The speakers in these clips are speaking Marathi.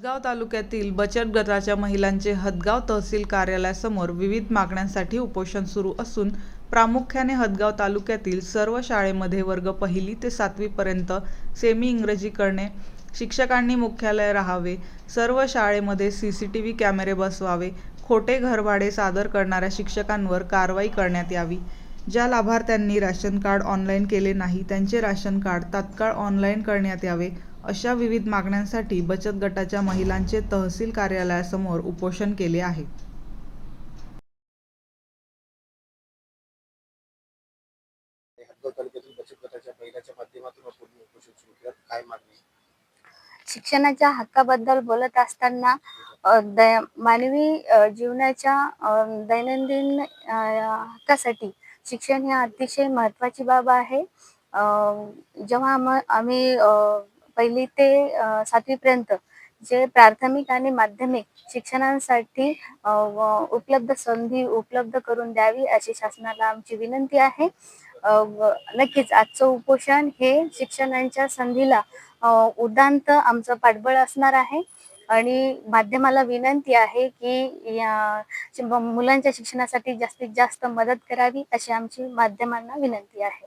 हदगाव तालुक्यातील बचत गटाच्या महिलांचे हदगाव तहसील कार्यालयासमोर विविध मागण्यांसाठी उपोषण सुरू असून प्रामुख्याने हदगाव तालुक्यातील सर्व शाळेमध्ये वर्ग पहिली ते सातवीपर्यंत सेमी इंग्रजी करणे शिक्षकांनी मुख्यालय राहावे सर्व शाळेमध्ये सी सी टी व्ही कॅमेरे बसवावे खोटे घरभाडे सादर करणाऱ्या शिक्षकांवर कारवाई करण्यात यावी. ज्या लाभार्थ्यांनी राशन कार्ड ऑनलाईन केले नाही त्यांचे राशन कार्ड तात्काळ ऑनलाईन करण्यात यावे अशा विविध मागण्यांसाठी बचत गटाच्या महिलांचे तहसील कार्यालयासमोर उपोषण केले आहे. शिक्षणाच्या हक्काबद्दल बोलत असताना मानवी जीवनाच्या दैनंदिन हक्कासाठी शिक्षण हे अतिशय महत्त्वाची बाब आहे. जेव्हा आम आम्ही पहिली ते सातवीपर्यंत जे प्राथमिक आणि माध्यमिक शिक्षणासाठी उपलब्ध संधी उपलब्ध करून द्यावी अशी शासनाला आमची विनंती आहे. नक्कीच आजचं उपोषण हे शिक्षणाच्या संधीला उदांत आमचं पाठबळ असणार आहे. आणि माध्यमाला विनंती आहे की या मुलांच्या शिक्षणासाठी जास्तीत जास्त मदत करावी अशी आमची माध्यमांना विनंती आहे.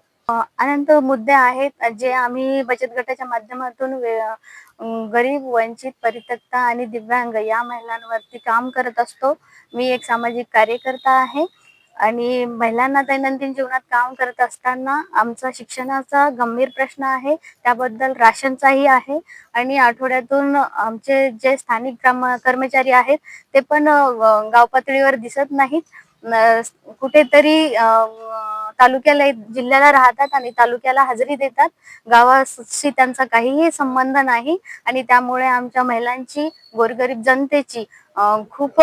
अनंत मुद्दे आहेत जे आम्ही बचत गटाच्या माध्यमातून वे- गरीब वंचित परित्यक्ता आणि दिव्यांग या महिलांवरती काम करत असतो. मी एक सामाजिक कार्यकर्ता आहे. आणि महिलांना दैनंदिन जीवनात काम करत असताना आमचा शिक्षणाचा गंभीर प्रश्न आहे. त्याबद्दल राशनचाही आहे. आणि आठवड्यातून आमचे जे स्थानिक कर्मचारी आहेत ते पण गाव पातळीवर दिसत नाहीत. कुठेतरी तालुक्याला जिल्ह्याला राहतात आणि तालुक्याला हजेरी देतात. गावाशी त्यांचा काहीही संबंध नाही आणि त्यामुळे आमच्या महिलांची गोरगरीब जनतेची खूप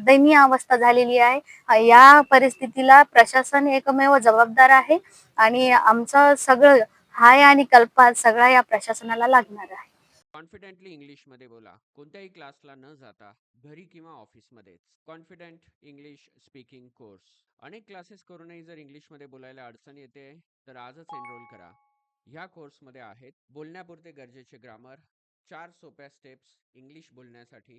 दयनीय अवस्था झालेली आहे. या परिस्थितीला प्रशासन एकमेव जबाबदार आहे आणि आमचं सगळं हाय आणि कल्पात सगळा या प्रशासनाला लागणार आहे. कॉन्फिडेंटली इंग्लिशमध्ये बोला. कोणत्याही क्लासला न जाता घरी किंवा ऑफिसमध्येच कॉन्फिडंट इंग्लिश स्पीकिंग कोर्स. अनेक क्लासेस करूनही जर इंग्लिशमध्ये बोलायला अडचण येते तर आजच एनरोल करा. ह्या कोर्समध्ये आहेत बोलण्यापुरते गरजेचे ग्रामर चार सोप्या स्टेप्स इंग्लिश बोलण्यासाठी